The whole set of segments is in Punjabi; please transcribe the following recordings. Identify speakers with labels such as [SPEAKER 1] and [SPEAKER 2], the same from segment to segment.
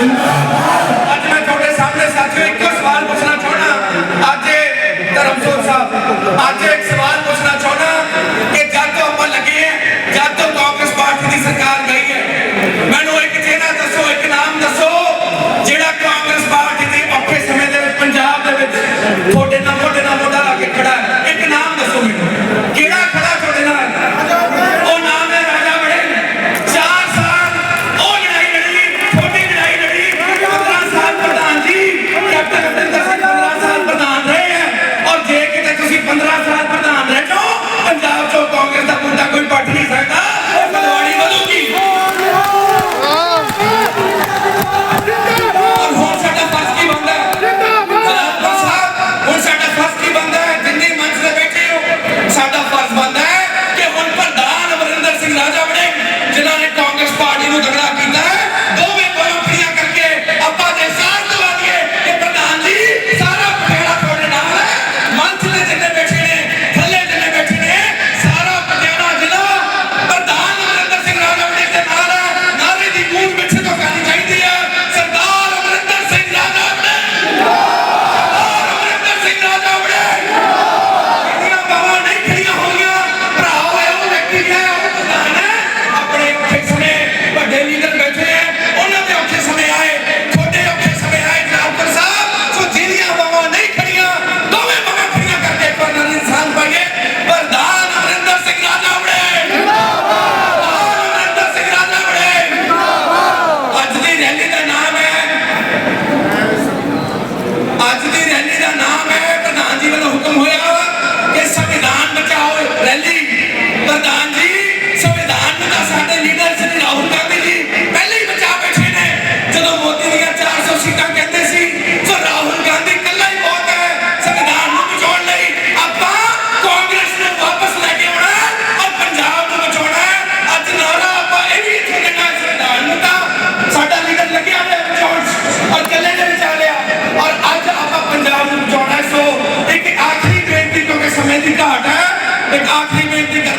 [SPEAKER 1] ਅੱਜ ਮੈਂ ਤੁਹਾਡੇ ਸਾਹਮਣੇ ਸਾਥੀਓ ਇੱਕੋ ਸਵਾਲ ਪੁੱਛਣਾ ਚਾਹਣਾ ਅੱਜ ਧਰਮਸੋਤ ਸਾਹਿਬ ਅੱਜ ਇੱਕ ਸਵਾਲ ਪੁੱਛਣਾ ਚਾਹਣਾ ਕਿ ਜਦ ਤੋਂ ਆਪਾਂ ਲੱਗੇ ਹਾਂ, ਜਦ ਤੋਂ ਕਾਂਗਰਸ ਪਾਰਟੀ ਦੀ ਸਰਕਾਰ ਗਈ ਹੈ ਮੈਨੂੰ ਇੱਕ ਚਿਹਰਾ ਦੱਸੋ ਇੱਕ ਨਾਮ ਦੱਸੋ ਜਿਹੜਾ ਕਾਂਗਰਸ ਪਾਰਟੀ ਦੇ ਔਖੇ ਸਮੇਂ ਦੇ ਵਿੱਚ ਪੰਜਾਬ ਦੇ ਵਿੱਚ ਤੁਹਾਡੇ ਨਾਲ argumenting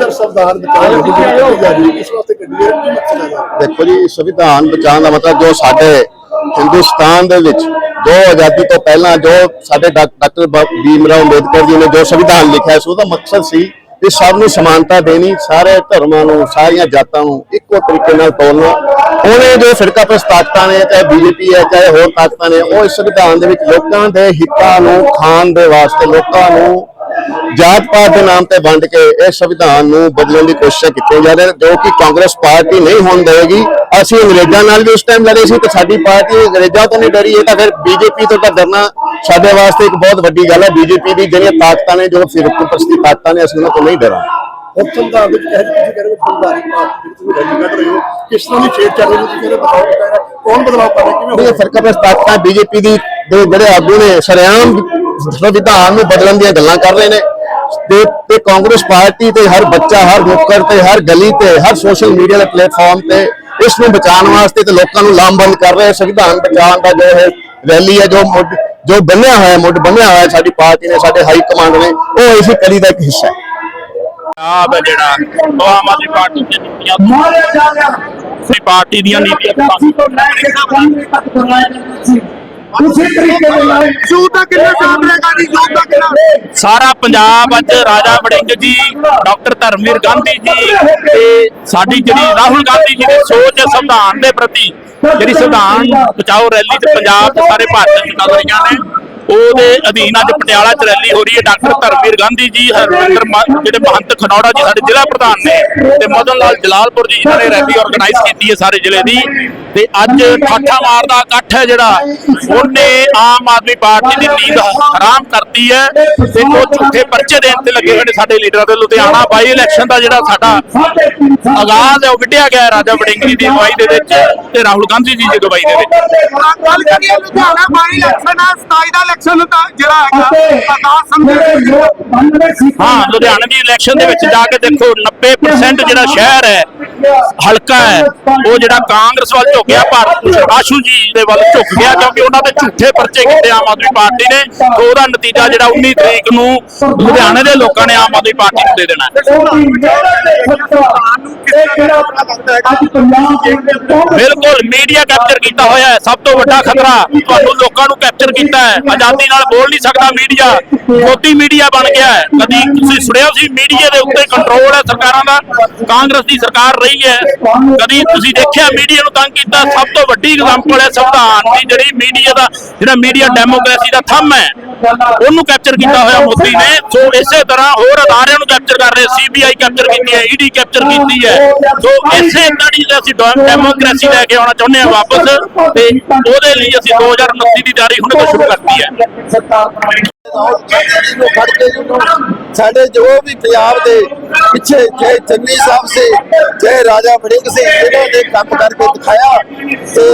[SPEAKER 2] ਸਰ, ਸੰਵਿਧਾਨ ਬਚਾਉਣ ਦੀ ਜਿਹੜੀ ਜਾ ਰਹੀ ਹੈ? ਇਸ ਵਾਸਤੇ ਕੱਢੀ ਹੈ ਕੀ ਮਕਸਦ ਹੈਗਾ
[SPEAKER 3] ਦੇਖੋ ਜੀ, ਸੰਵਿਧਾਨ ਬਚਾਉਣ ਦਾ ਮਤਲਬ ਜੋ ਸਾਡੇ ਹਿੰਦੁਸਤਾਨ ਦੇ ਵਿੱਚ ਜੋ ਆਜ਼ਾਦੀ ਤੋਂ ਪਹਿਲਾਂ ਜੋ ਸਾਡੇ ਡਾਕਟਰ ਬ- ਅੰਬੇਦਕਰ ਜੀ ਨੇ ਜੋ ਸੰਵਿਧਾਨ ਲਿਖਿਆ ਸੀ, ਉਹਦਾ ਮਕਸਦ ਸੀ ਕਿ ਸਭ ਨੂੰ ਸਮਾਨਤਾ ਦੇਣੀ, ਸਾਰੇ ਧਰਮਾਂ ਨੂੰ, ਸਾਰੀਆਂ ਜਾਤਾਂ ਨੂੰ ਇੱਕੋ ਤਰੀਕੇ ਨਾਲ ਤੋਲਣਾ ਉਹਨੇ ਜੋ ਫਿਰਕਾ ਪ੍ਰਸਤ ਤਾਕਤਾਂ ਨੇ, ਚਾਹੇ ਬੀਜੇਪੀ ਹੈ, ਚਾਹੇ ਹੋਰ ਤਾਕਤਾਂ ਨੇ, ਉਹ ਇਸ ਸੰਵਿਧਾਨ ਦੇ ਵਿੱਚ ਲੋਕਾਂ ਦੇ ਹਿੱਤਾਂ ਨੂੰ ਖਾਣ ਦੇ ਵਾਸਤੇ, ਲੋਕਾਂ ਨੂੰ ਜਾਤ ਪਾਤ ਦੇ ਨਾਮ ਤੇ ਵੰਡ ਕੇ ਇਹ ਸੰਵਿਧਾਨ ਨੂੰ ਬਦਲਣ ਦੀ ਕੋਸ਼ਿਸ਼ ਕੀਤੀ ਜਾ ਰਹੀ ਹੈ ਜੋ ਕਿ ਕਾਂਗਰਸ ਪਾਰਟੀ ਨਹੀਂ ਹੋਣ ਦੇਵੇਗੀ। ਅਸੀਂ ਅੰਗਰੇਜ਼ਾਂ ਨਾਲ ਵੀ ਉਸ ਟਾਈਮ ਲੜੇ ਸੀ ਤੇ ਸਾਡੀ ਪਾਰਟੀ ਅੰਗਰੇਜ਼ਾਂ ਤੋਂ ਨਹੀਂ ਡਰੀ ਇਹ ਤਾਂ ਫਿਰ ਬੀਜੇਪੀ ਤੋਂ ਤਾਂ ਡਰਨਾ ਸਾਡੇ ਵਾਸਤੇ ਇੱਕ ਬਹੁਤ ਵੱਡੀ ਗੱਲ ਹੈ। ਬੀਜੇਪੀ ਦੀ ਜਿਹੜੀਆਂ ਤਾਕਤਾਂ ਨੇ ਜੋ ਫਿਰਕੂ ਪ੍ਰਸਤੀ ਤਾਕਤਾਂ ਨੇ ਅਸੀਂ ਉਹਨਾਂ ਤੋਂ ਨਹੀਂ ਡਰਾਂਗੇ।
[SPEAKER 2] ਸੰਵਿਧਾਨ ਵਿੱਚ ਕਹਿ ਤੁਸੀਂ ਕਹਿ ਰਹੇ ਹੋ ਸੰਵਿਧਾਨਿਕ ਪਾਰਟੀ ਵਿੱਚ ਤੁਸੀਂ ਰੈਲੀ ਕੱਢ ਰਹੇ ਹੋ? ਕਿਸ ਤਰ੍ਹਾਂ ਦੀ ਛੇੜ ਚੱਲ ਰਹੀ ਹੈ? ਤੁਸੀਂ ਕਹਿੰਦੇ ਹੈ? ਕੌਣ ਬਦਲਾਅ ਕਰ ਰਿਹਾ? ਕਿਵੇਂ
[SPEAKER 3] ਇਹ ਤਾਕਤਾਂ ਬੀਜੇਪੀ ਦੀ ਦੇ ਜਿਹੜੇ ਆਗੂ ਨੇ ਸ਼ਰੇਆਮ ਸੰਵਿਧਾਨ ਨੂੰ ਬਦਲਣ ਦੀਆਂ ਗੱਲਾਂ ਕਰ ਰਹੇ ਨੇ। ਤੇ ਤੇ ਕਾਂਗਰਸ ਪਾਰਟੀ ਤੇ ਹਰ ਬੱਚਾ ਹਰ ਨੁੱਕਰ ਤੇ ਹਰ ਗਲੀ ਤੇ ਹਰ ਸੋਸ਼ਲ ਮੀਡੀਆ ਦੇ ਪਲੇਟਫਾਰਮ ਤੇ ਇਸ ਨੂੰ ਬਚਾਉਣ ਵਾਸਤੇ ਤੇ ਲੋਕਾਂ ਨੂੰ ਲਾਮਬੰਦ ਕਰ ਰਹੇ ਸੰਵਿਧਾਨ ਬਚਾਉਣ ਦਾ ਜੋ ਹੈ ਰੈਲੀ ਹੈ ਜੋ ਮੁੱਢ ਜੋ ਬੰਨਿਆ ਹੋਇਆ ਮੁੱਢ ਬੰਨਿਆ ਹੋਇਆ ਸਾਡੀ ਪਾਰਟੀ ਨੇ ਸਾਡੇ ਹਾਈ ਕਮਾਂਡ ਨੇ ਉਹ ਇਸੇ ਕੜੀ ਦਾ ਇੱਕ ਹਿੱਸਾ ਹੈ।
[SPEAKER 4] ਆਪ ਜਿਹੜਾ ਉਹ ਆਮ ਆਦਮੀ ਪਾਰਟੀ ਦੀਆਂ ਨੀਤੀਆਂ ਆਪਣੀ ਪਾਰਟੀ ਦੀਆਂ ਨੀਤੀਆਂ ਤੋਂ
[SPEAKER 5] ਉਸੇ ਤਰੀਕੇ ਦੇ ਨਾਲ
[SPEAKER 2] ਦਾ ਕਿੰਨਾ ਸਾਹਮਣੇਗਾ ਜੀ? ਯੂਥ ਦਾ ਕਿੰਨਾ?
[SPEAKER 4] ਸਾਰਾ ਪੰਜਾਬ ਅੱਜ ਰਾਜਾ ਵੜਿੰਗ ਜੀ ਡਾਕਟਰ ਧਰਮਵੀਰ ਗਾਂਧੀ ਜੀ ਤੇ ਸਾਡੀ ਜਿਹੜੀ ਰਾਹੁਲ ਗਾਂਧੀ ਜੀ ਦੀ ਸੋਚ ਸੰਵਿਧਾਨ ਦੇ ਪ੍ਰਤੀ ਜਿਹੜੀ ਸੰਵਿਧਾਨ ਬਚਾਓ ਰੈਲੀ ਤੇ ਪੰਜਾਬ ਤੇ ਸਾਰੇ ਭਾਰਤ ਚ ਚੱਲ ਰਹੀਆਂ ਨੇ ਉਹਦੇ ਅਧੀਨ ਅੱਜ ਪਟਿਆਲਾ ਚ ਰੈਲੀ ਹੋ ਰਹੀ ਹੈ, ਡਾਕਟਰ ਧਰਮਵੀਰ ਗਾਂਧੀ ਜੀ ਹਰਵਿੰਦਰ ਜਿਹੜੇ ਮਹੰਤ ਖਨੌੜਾ ਜੀ ਸਾਡੇ ਜ਼ਿਲ੍ਹਾ ਪ੍ਰਧਾਨ ਨੇ ਤੇ ਮਦਨ ਲਾਲ ਜਲਾਲਪੁਰ ਜੀ ਜਿਨ੍ਹਾਂ ਨੇ ਰੈਲੀ ਆਰਗੇਨਾਈਜ਼ ਕੀਤੀ ਹੈ ਸਾਰੇ ਜ਼ਿਲ੍ਹੇ ਦੀ ਤੇ ਅੱਜ ਠਾਠਾ ਮਾਰਦਾ ਇਕੱਠ ਹੈ ਜਿਹੜਾ, ਉਹਨੇ ਆਮ ਆਦਮੀ ਪਾਰਟੀ ਦੀ ਨੀਂਦ ਹਰਾਮ ਕਰਤੀ ਹੈ ਤੇ ਉਹ ਝੂਠੇ ਪਰਚੇ ਦੇਣ ਤੇ ਲੱਗੇ ਹੋਏ ਨੇ ਸਾਡੇ ਲੀਡਰਾਂ ਦੇ ਲੁਧਿਆਣਾ ਬਾਈ ਇਲੈਕਸ਼ਨ ਦਾ ਜਿਹੜਾ ਸਾਡਾ ਆਗਾਜ਼ ਹੈ, ਉਹ ਵਿੱਢਿਆ ਗਿਆ ਰਾਜਾ ਵੜਿੰਗ ਜੀ ਦੀ ਅਗਵਾਈ ਦੇ ਵਿੱਚ ਤੇ ਰਾਹੁਲ ਗਾਂਧੀ ਜੀ ਦੀ ਅਗਵਾਈ ਦੇ ਵਿੱਚ।
[SPEAKER 6] ਗੱਲ ਕਰੀਏ, ਲੁਧਿਆਣਾ ਬਾਈ ਇਲੈਕਸ਼ਨ ਹੈ 27 ਦਾ ਇਲੈਕਸ਼ਨ ਦਾ ਜਿਹੜਾ ਹੈਗਾ ਅਰਦਾਸ ਸਮਝੇ
[SPEAKER 4] ਹਾਂ ਲੁਧਿਆਣਾ ਦੀ ਇਲੈਕਸ਼ਨ ਦੇ ਵਿੱਚ ਜਾ ਕੇ ਦੇਖੋ 90% ਜਿਹੜਾ ਸ਼ਹਿਰ ਹੈ ਹਲਕਾ ਹੈ। ਉਹ ਜਿਹੜਾ ਕਾਂਗਰਸ ਵੱਲ ਝੁਕਿਆ ਪਰ ਆਸ਼ੂ ਜੀ ਦੇ ਵੱਲ ਝੁਕ ਗਿਆ ਕਿਉਂਕਿ ਉਹਨਾਂ ਦੇ ਝੂਠੇ ਪਰਚੇ ਕੀਤੇ ਆਮ ਆਦਮੀ ਪਾਰਟੀ ਨੇ। ਤੇ ਉਹਦਾ ਨਤੀਜਾ ਜਿਹੜਾ 19 ਤਰੀਕ ਨੂੰ ਲੁਧਿਆਣੇ ਦੇ ਲੋਕਾਂ ਨੇ ਆਮ ਆਦਮੀ ਪਾਰਟੀ ਨੂੰ ਦੇ ਦੇਣਾ ਬਿਲਕੁਲ, ਮੀਡੀਆ ਕੈਪਚਰ ਕੀਤਾ ਹੋਇਆ ਹੈ। ਸਭ ਤੋਂ ਵੱਡਾ ਖਤਰਾ ਤੁਹਾਨੂੰ ਲੋਕਾਂ ਨੂੰ ਕੈਪਚਰ ਕੀਤਾ ਹੈ। ਆਜ਼ਾਦੀ ਨਾਲ ਬੋਲ ਨਹੀਂ ਸਕਦਾ ਮੀਡੀਆ। ਮੋਦੀ ਮੀਡੀਆ ਬਣ ਗਿਆ ਹੈ। ਕਦੀ ਤੁਸੀਂ ਸੁਣਿਆ ਸੀ ਮੀਡੀਆ ਦੇ ਉੱਤੇ ਕੰਟਰੋਲ ਹੈ ਸਰਕਾਰਾਂ ਦਾ? ਕਾਂਗਰਸ ਦੀ ਸਰਕਾਰ ਰਹੀ ਹੈ। ਕਦੀ ਤੁਸੀਂ ਦੇਖਿਆ ਮੀਡੀਆ ਨੂੰ ਤੰਗ ਕੀਤਾ? ਸਭ ਤੋਂ ਵੱਡੀ ਐਗਜ਼ਾਮਪਲ ਹੈ ਸੰਵਿਧਾਨ ਦੀ ਜਿਹੜੀ ਮੀਡੀਆ ਦਾ, ਜਿਹੜਾ ਮੀਡੀਆ ਡੈਮੋਕ੍ਰੇਸੀ ਦਾ ਥੰਮ ਹੈ। ਉਹਨੂੰ ਕੈਪਚਰ ਕੀਤਾ ਹੋਇਆ ਮੋਦੀ ਨੇ ਸੋ ਇਸੇ ਤਰ੍ਹਾਂ ਹੋਰ ਅਦਾਰਿਆਂ ਨੂੰ ਕੈਪਚਰ ਕਰ ਰਹੇ ਸੀਬੀਆਈ ਕੈਪਚਰ ਕੀਤੀ ਹੈ ਈਡੀ ਕੈਪਚਰ ਕੀਤੀ ਹੈ ਸੋ ਇਸੇ ਤੜੀ ਤੇ ਅਸੀਂ ਡੈਮੋਕ੍ਰੇਸੀ ਲੈ ਕੇ ਆਉਣਾ ਚਾਹੁੰਦੇ ਹਾਂ ਵਾਪਸ ਤੇ ਉਹਦੇ ਲਈ ਅਸੀਂ 2029 ਦੀ ਤਿਆਰੀ ਹੁਣੇ ਤੋਂ ਸ਼ੁਰੂ ਕਰਤੀ ਹੈ
[SPEAKER 7] ਸਾਡੇ ਜੋ ਵੀ ਪੰਜਾਬ ਦੇ ਪਿੱਛੇ ਚਾਹੇ ਚੰਨੀ ਸਾਹਿਬ ਸੀ ਚਾਹੇ ਰਾਜਾ ਵੜਿੰਗ ਸੀ ਇਹਨਾਂ ਨੇ ਕੰਮ ਕਰਕੇ ਦਿਖਾਇਆ ਤੇ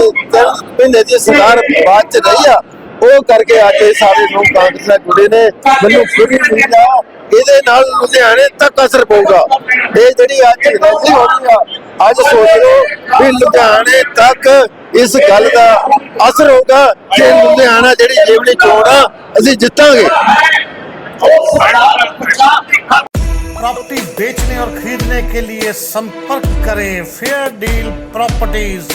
[SPEAKER 7] ਪਿੰਡੇ ਦੀ ਸਰਕਾਰ ਬਾਅਦ ਚ ਰਹੀ ਆ ਉਹ ਕਰਕੇ ਅੱਜ ਇਹ ਸਾਰੇ ਲੋਕ ਕਾਂਗਰਸ ਨਾਲ ਜੁੜੇ ਨੇ ਮੈਨੂੰ ਪੂਰੀ ਉਮੀਦ ਆ ਇਹਦੇ ਨਾਲ ਲੁਧਿਆਣੇ ਤੱਕ ਅਸਰ ਪਊਗਾ ਇਹ ਜਿਹੜੀ ਅੱਜ ਰੈਲੀ ਹੋਣੀ ਆ ਅੱਜ ਸੋਚ ਲਓ ਵੀ ਲੁਧਿਆਣੇ ਤੱਕ ਇਸ ਗੱਲ ਦਾ ਅਸਰ ਹੋਗਾ ਕਿ ਲੁਧਿਆਣਾ ਜਿਹੜੀ ਜੇਵਲੀ ਚੋਣ ਆ ਅਸੀਂ ਜਿੱਤਾਂਗੇ
[SPEAKER 8] प्रॉपर्टी बेचने और खरीदने के लिए संपर्क करें फेयर डील प्रॉपर्टीज